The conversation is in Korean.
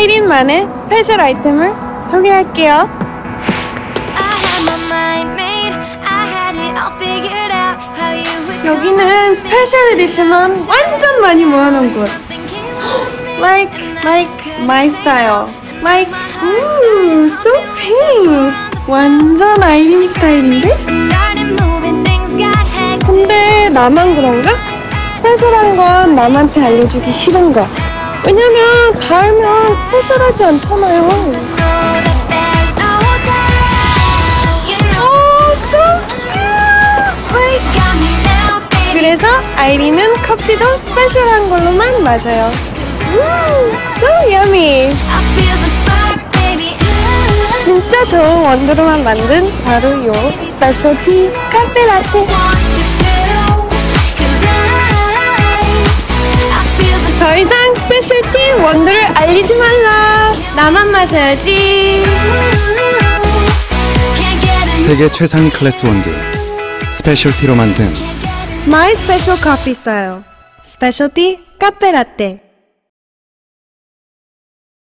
아이린만의 스페셜 아이템을 소개할게요. 여기는 스페셜 에디션만 완전 많이 모아놓은 곳. Like, like my style. Like, ooh, so pink. 완전 아이린 스타일인데? 근데 나만 그런가? 스페셜한 건 남한테 알려주기 싫은 거. 왜냐면 다 알면 스페셜하지 않잖아요. Oh. 그래서 아이린은 커피도 스페셜한 걸로만 마셔요. 음, so yummy. 진짜 좋은 원두로만 만든 바로 요 스페셜티 카페 라떼. 스페셜티 원두를 알리지 말라. 나만 마셔야지. 세계 최상위 클래스 원두 스페셜티로 만든 My special coffee style. 스페셜티 카페 라떼.